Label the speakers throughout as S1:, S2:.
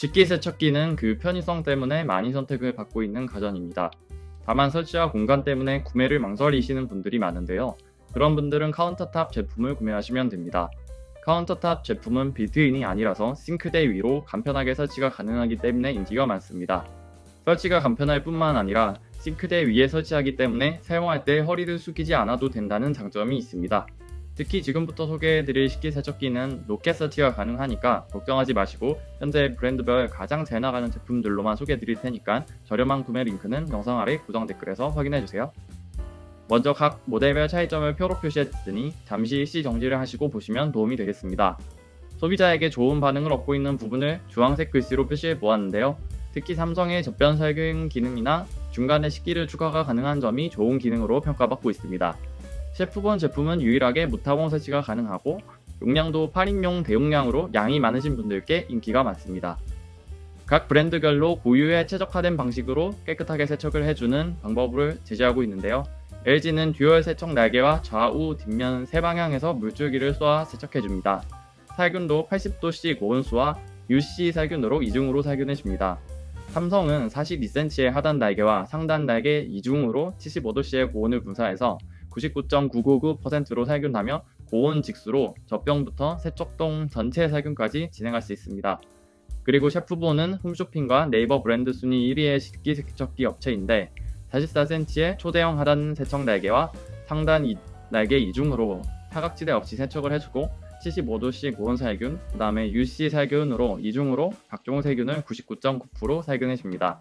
S1: 식기 세척기는 그 편의성 때문에 많이 선택을 받고 있는 가전입니다. 다만 설치와 공간 때문에 구매를 망설이시는 분들이 많은데요. 그런 분들은 카운터탑 제품을 구매하시면 됩니다. 카운터탑 제품은 빌트인이 아니라서 싱크대 위로 간편하게 설치가 가능하기 때문에 인기가 많습니다. 설치가 간편할 뿐만 아니라 싱크대 위에 설치하기 때문에 사용할 때 허리를 숙이지 않아도 된다는 장점이 있습니다. 특히 지금부터 소개해드릴 식기세척기는 로켓 설치가 가능하니까 걱정하지 마시고 현재 브랜드별 가장 잘 나가는 제품들로만 소개해드릴 테니까 저렴한 구매 링크는 영상 아래 고정 댓글에서 확인해주세요. 먼저 각 모델별 차이점을 표로 표시했으니 잠시 일시 정지를 하시고 보시면 도움이 되겠습니다. 소비자에게 좋은 반응을 얻고 있는 부분을 주황색 글씨로 표시해 보았는데요. 특히 삼성의 젖변 살균 기능이나 중간에 식기를 추가가 가능한 점이 좋은 기능으로 평가받고 있습니다. 셰프본 제품은 유일하게 무타공 설치가 가능하고 용량도 8인용 대용량으로 양이 많으신 분들께 인기가 많습니다. 각 브랜드별로 고유의 최적화된 방식으로 깨끗하게 세척을 해주는 방법을 제시하고 있는데요. LG는 듀얼 세척 날개와 좌우 뒷면 세 방향에서 물줄기를 쏘아 세척해줍니다. 살균도 80도씨 고온수와 UC 살균으로 이중으로 살균해줍니다. 삼성은 42cm의 하단 날개와 상단 날개 이중으로 75도씨의 고온을 분사해서 99.999%로 살균하며 고온 직수로 젖병부터 세척동 전체 살균까지 진행할 수 있습니다. 그리고 셰프본은 홈쇼핑과 네이버 브랜드 순위 1위의 식기 세척기 업체인데 44cm의 초대형 하단 세척 날개와 상단 이- 날개 이중으로 사각지대 없이 세척을 해주고 75도씨 고온 살균, 그 다음에 UC 살균으로 이중으로 각종 세균을 99.9% 살균해줍니다.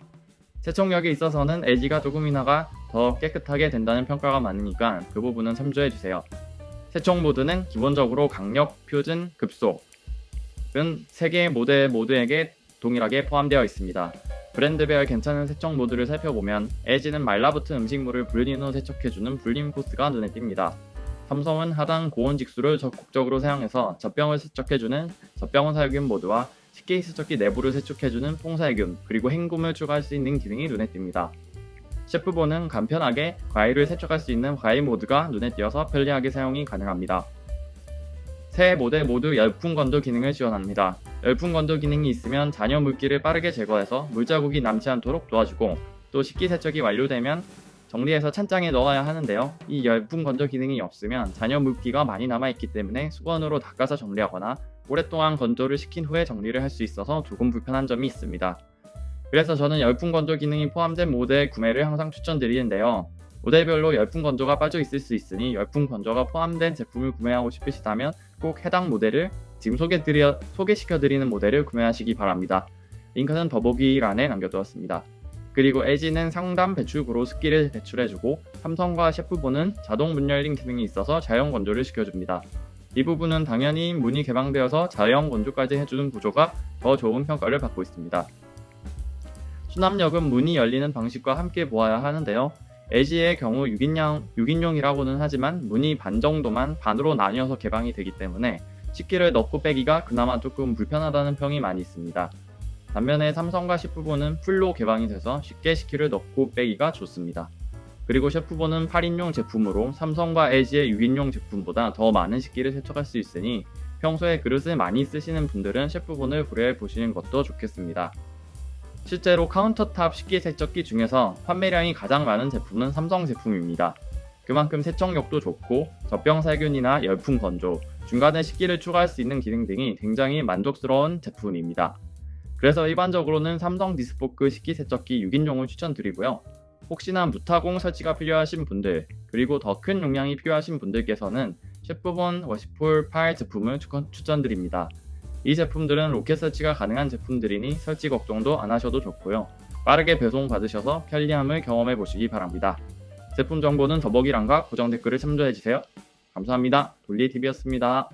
S1: 세척력에 있어서는 LG가 조금이나가 더 깨끗하게 된다는 평가가 많으니까 그 부분은 참조해 주세요. 세척 모드는 기본적으로 강력, 표준, 급속 은 3개의 모델 모두에게 동일하게 포함되어 있습니다. 브랜드별 괜찮은 세척 모드를 살펴보면 LG는 말라붙은 음식물을 불린 후 세척해주는 불림 코스가 눈에 띕니다. 삼성은 하단 고온 직수를 적극적으로 사용해서 젖병을 세척해주는 젖병원 살균 모드와 식기 세척기 내부를 세척해주는 퐁살균 그리고 헹굼을 추가할 수 있는 기능이 눈에 띕니다. 셰프본은 간편하게 과일을 세척할 수 있는 과일 모드가 눈에 띄어서 편리하게 사용이 가능합니다. 새 모델 모두 열풍 건조 기능을 지원합니다. 열풍 건조 기능이 있으면 잔여 물기를 빠르게 제거해서 물자국이 남지 않도록 도와주고 또 식기 세척이 완료되면 정리해서 찬장에 넣어야 하는데요. 이 열풍 건조 기능이 없으면 잔여 물기가 많이 남아있기 때문에 수건으로 닦아서 정리하거나 오랫동안 건조를 시킨 후에 정리를 할 수 있어서 조금 불편한 점이 있습니다. 그래서 저는 열풍 건조 기능이 포함된 모델 구매를 항상 추천드리는데요. 모델별로 열풍 건조가 빠져 있을 수 있으니 열풍 건조가 포함된 제품을 구매하고 싶으시다면 꼭 해당 모델을 지금 소개드려, 소개시켜드리는 모델을 구매하시기 바랍니다. 링크는 더보기란에 남겨두었습니다. 그리고 LG는 상단 배출구로 습기를 배출해주고 삼성과 셰프본은 자동 문 열림 기능이 있어서 자연 건조를 시켜줍니다. 이 부분은 당연히 문이 개방되어서 자연 건조까지 해주는 구조가 더 좋은 평가를 받고 있습니다. 수납력은 문이 열리는 방식과 함께 보아야 하는데요. LG의 경우 6인용, 6인용이라고는 하지만 문이 반 정도만 반으로 나뉘어서 개방이 되기 때문에 식기를 넣고 빼기가 그나마 조금 불편하다는 평이 많이 있습니다. 반면에 삼성과 셰프본은 풀로 개방이 돼서 쉽게 식기를 넣고 빼기가 좋습니다. 그리고 셰프본은 8인용 제품으로 삼성과 LG의 6인용 제품보다 더 많은 식기를 세척할 수 있으니 평소에 그릇을 많이 쓰시는 분들은 셰프본을 고려해 보시는 것도 좋겠습니다. 실제로 카운터탑 식기 세척기 중에서 판매량이 가장 많은 제품은 삼성 제품입니다. 그만큼 세척력도 좋고 젖병 살균이나 열풍 건조, 중간에 식기를 추가할 수 있는 기능 등이 굉장히 만족스러운 제품입니다. 그래서 일반적으로는 삼성 디스포크 식기 세척기 6인용을 추천드리고요. 혹시나 무타공 설치가 필요하신 분들, 그리고 더 큰 용량이 필요하신 분들께서는 셰프본 워시폴 8 제품을 추천- 추천드립니다. 이 제품들은 로켓 설치가 가능한 제품들이니 설치 걱정도 안 하셔도 좋고요. 빠르게 배송 받으셔서 편리함을 경험해 보시기 바랍니다. 제품 정보는 더보기란과 고정 댓글을 참조해 주세요. 감사합니다. 돌리TV였습니다.